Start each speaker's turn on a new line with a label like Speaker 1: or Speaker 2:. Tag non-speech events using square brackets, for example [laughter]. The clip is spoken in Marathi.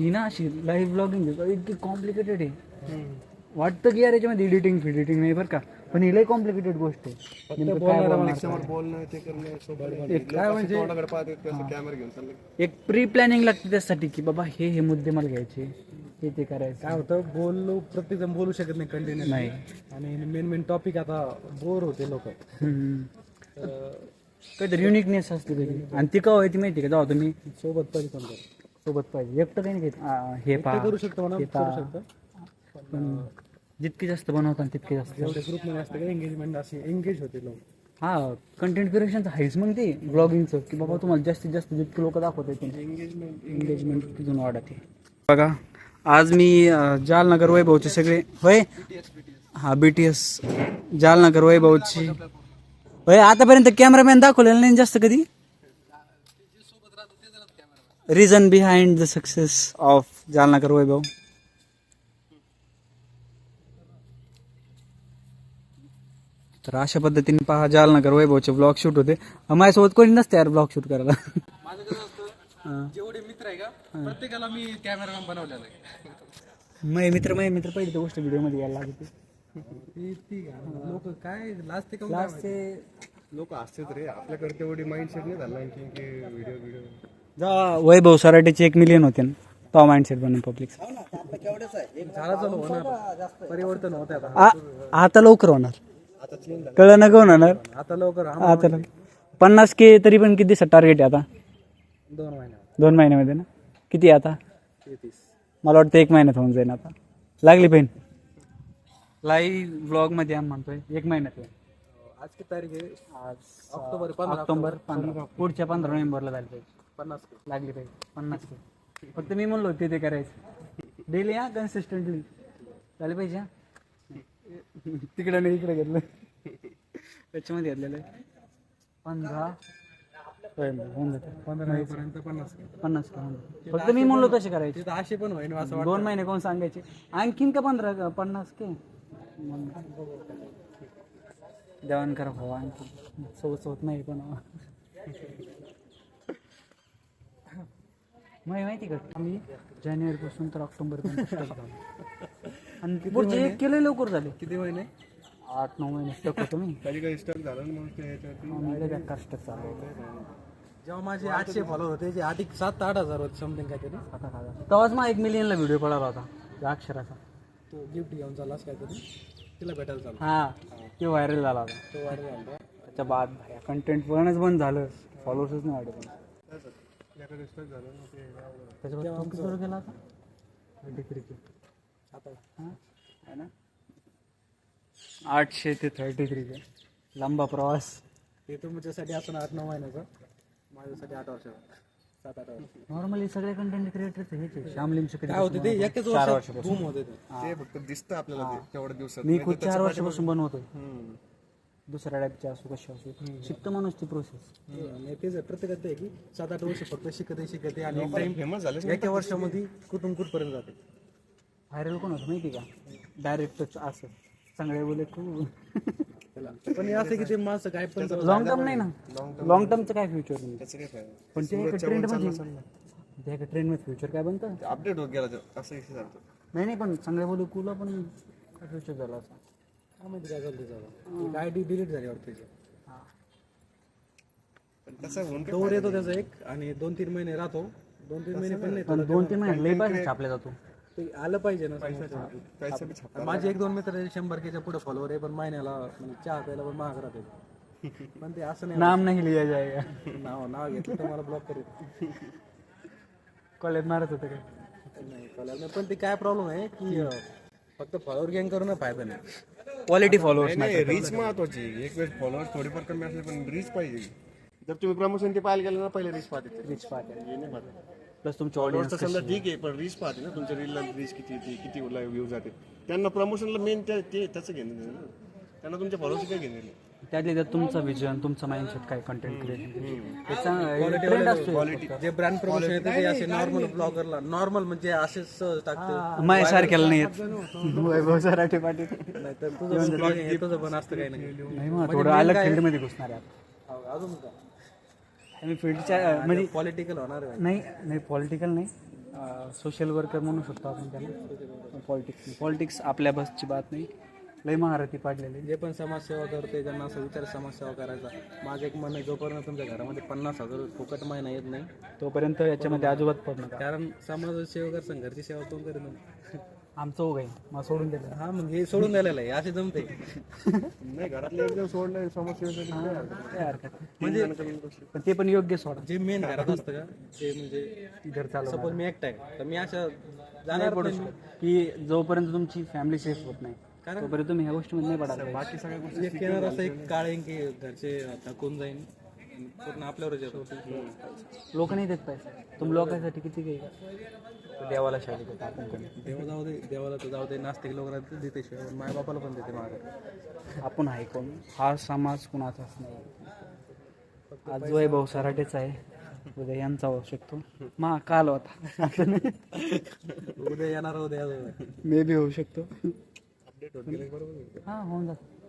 Speaker 1: ही ना अशी लाईव्ह ब्लॉगिंग इतकी कॉम्प्लिकेटेड आहे. वाटतं की यार याच्यामध्ये एडिटिंग फिडिटिंग नाही बरं का. पण ही लई कॉम्प्लिकेटेड गोष्ट आहे. एक काय म्हणजे
Speaker 2: तोंडाकडे पाहते कसं कॅमेरा घेऊन चालले.
Speaker 1: एक प्री प्लॅनिंग लागते त्यासाठी की बाबा हे हे मुद्दे मला घ्यायचे. हे ते करायचं.
Speaker 3: काय होतं बोललो प्रत्येक जण बोलू शकत नाही कंटिन्यू
Speaker 1: नाही.
Speaker 3: आणि मेन मेन टॉपिक आता बोर होते लोक.
Speaker 1: काहीतरी युनिकनेस असते कधी आणि ती का ती माहिती का? जेव्हा तुम्ही.
Speaker 3: सोबत तरी.
Speaker 1: सोबत पाहिजे. एकटं काही नाही घेत आ, हे पहा.
Speaker 3: करू शकतो म्हणा
Speaker 1: हे
Speaker 3: करू
Speaker 1: पहा.
Speaker 3: शकतो.
Speaker 1: पण जितके जास्त बनवतात तितके जास्त.
Speaker 3: जेवढे ग्रुपमध्ये असतं एंगेजमेंट अशी? एंगेज होते लोक.
Speaker 1: हा कंटेंट क्रिएशनचं आहेच मग ते ब्लॉगिंगचं की बाबा तुम्हाला जास्तीत जास्त जितके लोक दाखवत
Speaker 3: एंगेजमेंट
Speaker 1: एंगेजमेंट तिथून वाढते बघा आज मी अं, जालनगर वैभवचे सगळे होय? हा बी टी एस जालनगर वैभवची. होय आतापर्यंत कॅमेरामॅन दाखवलेला नाही जास्त कधी? Reason behind the success of Jalnagar Vaibhav तर अशा पद्धतीने पहा जालनगर वैभवचे ब्लॉग शूट होते. माझ्यासोबत कोणी नसते यार ब्लॉग शूट करायला.
Speaker 3: माझं कसं असतं जेवढे मित्र आहे का प्रत्येकाला मी कॅमेरामॅन बनवलेला आहे.
Speaker 1: मै मित्र मै मित्र पहिली गोष्ट व्हिडिओमध्ये यायला लागते
Speaker 3: लोक काय लास्ट ते
Speaker 1: क्लास ते
Speaker 2: लोक असतेच रे. आपल्याकडे तेवढी माइंडसेट नाही झाला आणखी की व्हिडिओ व्हिडिओ
Speaker 1: जेव्हा वैभव सराटीचे एक मिलियन होते ना. तो माइंडसेट बनून पब्लिक
Speaker 3: झाला चालू होणार. परिवर्तन होत आहे आता
Speaker 1: आता लवकर होणार. कळलं ना होणार?
Speaker 3: आता लवकर
Speaker 1: आता लवकर. पन्नास के तरी पण किती टार्गेट आहे आता?
Speaker 3: दोन महिन्यात
Speaker 1: दोन महिन्यामध्ये ना? किती आहे आता?
Speaker 3: तेहतीस.
Speaker 1: मला वाटतं एक महिन्यात होऊन जाईल आता. लागली पेन लाईव्ह ब्लॉगमध्ये आम्ही म्हणतोय एक महिन्यात होईल.
Speaker 3: आज किती तारीख आहे?
Speaker 1: आज
Speaker 3: ऑक्टोबर पंधरा
Speaker 1: ऑक्टोबर. पंधरा. पुढच्या पंधरा नोव्हेंबरला झाली पाहिजे.
Speaker 3: पन्नास
Speaker 1: लागली पाहिजे. पन्नास के फक्त मी म्हणलो ते ते करायचं. डेली हा कन्सिस्टंटली झालं पाहिजे हा? तिकडं नाही इकडे घेतलं. त्याच्यामध्ये घेतलेलं आहे. पंधरा. होईल, होऊन जातं.
Speaker 3: पंधरा पर्यंत पन्नास
Speaker 1: पन्नास के होऊन जातं. फक्त मी म्हणलो तसे करायचे.
Speaker 3: तिथं असे पण होईन असं
Speaker 1: दोन महिने कोण सांगायचे? आणखीन का पंधरा? का पन्नास के? जेवण करा भाऊ आणखी. सोबत सोबत नाही पण माहिती माहिती का? आम्ही जानेवारी पासून तर ऑक्टोबर आणि पुढचे एक केले लवकर झाले.
Speaker 3: किती महिने?
Speaker 1: आठ नऊ महिने स्टक होतो मी.
Speaker 2: कधी कधी स्टक झालं ना मग ते याच्यावरती.
Speaker 1: आम्ही लय बेकार स्टक चालू होतो.
Speaker 3: जेव्हा माझे आठशे फॉलोअर होते जे आठ सात आठ हजार होते समथिंग काहीतरी.
Speaker 1: आता काय झालं? तेव्हाच मग एक मिलियनला व्हिडिओ पडला होता. त्या अक्षराचा.
Speaker 3: तो गिफ्ट घेऊन चाललास काहीतरी? तिला भेटायला चालला
Speaker 1: हा ते व्हायरल झाला होता.
Speaker 3: तो झाला
Speaker 1: त्याच्या बाद कंटेंट बनच बंद झालं. फॉलोअर्सच नाही वाढत
Speaker 2: आपल्याकडे स्टक झालं ना ते आवडलं.
Speaker 1: त्याच्यावर तो किती सुरू केला होता? थर्टी थ्री के
Speaker 3: आता.
Speaker 1: है? ना? आठशे ते थर्टी थ्री के लांबा प्रवास.
Speaker 3: ते तुमच्यासाठी असं आठ नऊ महिन्याचं. माझ्यासाठी आठ वर्ष सात आठ वर्ष
Speaker 1: नॉर्मली सगळे कंटेंट क्रिएटरच हेच आहे. श्यामलिमचे
Speaker 3: काय होते ते? एकच
Speaker 1: चार
Speaker 3: वर्ष
Speaker 1: वर्षापासून.
Speaker 3: बूम होते ते.
Speaker 2: ते फक्त दिसतं आपल्याला ते तेवढ्या दिवसात.
Speaker 1: मी खूप चार वर्षापासून बनवतोय
Speaker 2: हम्म.
Speaker 1: दुसऱ्या टाईपचे असो कशी असो. शिकतो माणूस ती प्रोसेस
Speaker 3: आणि तेच आहे, प्रत्येकात ते आहे की सात आठ वर्ष फक्त शिकते शिकते आणि एक टाइम
Speaker 2: फेमस झाले
Speaker 3: एका वर्षामध्ये कुठून कुठपर्यंत जाते?
Speaker 1: व्हायरल कोण होतं माहिती का? डायरेक्ट असं. चांगले बोले खूप
Speaker 3: त्याला पण हे असं की ते माणसं काय पण
Speaker 1: लॉंग टर्म नाही ना? लॉंग टर्मचं काय फ्युचर नाही
Speaker 2: त्याचं काय फायदा?
Speaker 1: पण ते एका ट्रेंडमध्ये ते एका ट्रेंडमध्ये फ्युचर काय बनतं?
Speaker 2: अपडेट होत गेला तो असं
Speaker 1: नाही नाही पण चांगले बोलू कुला पण फ्युचर झाला असं?
Speaker 3: काय माहिती काय झालं त्याचं? आय डी डिलीट झाली वाटतं त्याची.
Speaker 2: पण होऊन
Speaker 3: येतो त्याचा एक आणि दोन तीन महिने राहतो. दोन तीन महिने पण नाही.
Speaker 1: पण दोन तीन महिने लई पैसा छापल्या जातो.
Speaker 3: ते आलं पाहिजे ना समोरचं.
Speaker 2: पैसा बी छाप
Speaker 3: माझे एक दोन मित्र शंभर केच्या पुढे फॉलोवर आहे पण महिन्याला म्हणजे चहा प्यायला पण महाग राहते. पण ते असं नाही [laughs]
Speaker 1: नाम नाही लिया जाएगा
Speaker 3: नाव नाव घेतलं तर मला ब्लॉक करेल
Speaker 1: कॉलेज मारत होतं काय?
Speaker 3: नाही कळलं नाही. पण ते काय प्रॉब्लेम आहे की अं, फक्त फॉलोवर गँग करून फायदा नाही. [laughs]
Speaker 1: क्वालिटी फॉलोअर्स
Speaker 2: नाही रीच महत्वाची एक वेळेस फॉलोअर्स थोडीफार कमी असले पण रीच पाहिजे. जर तुम्ही प्रमोशन ते पाहायला गेलं ना पहिले रीच पाहते.
Speaker 1: रिच पाहते.
Speaker 2: हे नाही पाहते.
Speaker 1: प्लस तुमच्या
Speaker 2: तर समजा ठीक आहे पण रीच पाहते ना तुमच्या रीलला रीच किती येते किती व्ह्यू जाते. त्यांना प्रमोशनला मेन ते ते त्याचं घेणं देणं ना. त्यांना तुमच्या फॉलोअर्स काय घेणं देणं.
Speaker 1: त्यातल्या त्यात तुमचं विजन तुमचं माइंडसेट काय कंटेंट क्रिएशन ट्रेंड असतो
Speaker 3: जे ब्रँड प्रमोशन येते ते असे नॉर्मल ब्लॉगरला नॉर्मल म्हणजे असेच सहज टाकते.
Speaker 1: माय सारख्याला नाही येत. [laughs] वैभव सराठे पाटील.
Speaker 3: नाही तर तुझं आहे तुझं पण असतं काही नाही
Speaker 1: नाही मग थोडं अलग फील्डमध्ये घुसणार आहे
Speaker 3: हो, अजून का
Speaker 1: आम्ही फील्डच्या म्हणजे
Speaker 3: पॉलिटिकल होणार
Speaker 1: नाही नाही पॉलिटिकल नाही. सोशल वर्कर म्हणू शकतो आपण त्याला. पॉलिटिक्स पॉलिटिक्स आपल्या बसची बात नाही. लय महारथी पाडलेले.
Speaker 3: जे पण समाजसेवा करते त्यांना असं विचार समाजसेवा करायचा. माझं एक मन आहे जोपर्यंत तुमच्या घरामध्ये पन्नास हजार फुकट महिना येत नाही
Speaker 1: तोपर्यंत याच्यामध्ये अजिबात पडू नका.
Speaker 3: कारण समाजसेवा करता घरची सेवा कोण करेल मग?
Speaker 1: आमचं उग आहे मग सोडून दिलं.
Speaker 3: हा मग हे सोडून द्यायला आहे. असे जमते
Speaker 2: नाही घरातले एकदम सोडलं समस्या
Speaker 1: काय हरकत नाही. म्हणजे पण ते पण योग्य सोडा.
Speaker 3: जे मेन घरात असतं का ते म्हणजे
Speaker 1: घर चालू
Speaker 3: सपोज मी एकटा आहे तर मी अशा जाणार
Speaker 1: पडू. शकतो. की जोपर्यंत तुमची फॅमिली सेफ होत नाही तोपर्यंत तुम्ही ह्या गोष्टीमध्ये नाही
Speaker 2: बाकी सगळ्या गोष्टी
Speaker 3: एक येणार असं एक काळ येईन की घरचे थकून जाईन? पूर्ण आपल्यावरच येतो.
Speaker 1: लोक नाही देत पैसे. तुम्ही लोकांसाठी किती काही देवाला शाळेत देतात आपण कोणी
Speaker 3: देवा जाऊ दे देवाला तर जाऊ दे नास्तिक लोकांना देते शिवाय. माय बापाला पण देते मागे.
Speaker 1: आपण आहे कोण? हा समाज कुणाचाच नाही आज वैभव सराटेच आहे. उद्या यांचा होऊ शकतो. मा काल होता. नाही.
Speaker 3: उद्या येणार उद्या
Speaker 1: मे बी होऊ शकतो.
Speaker 2: अपडेट होत गेले बरोबर
Speaker 1: हा होऊन जात.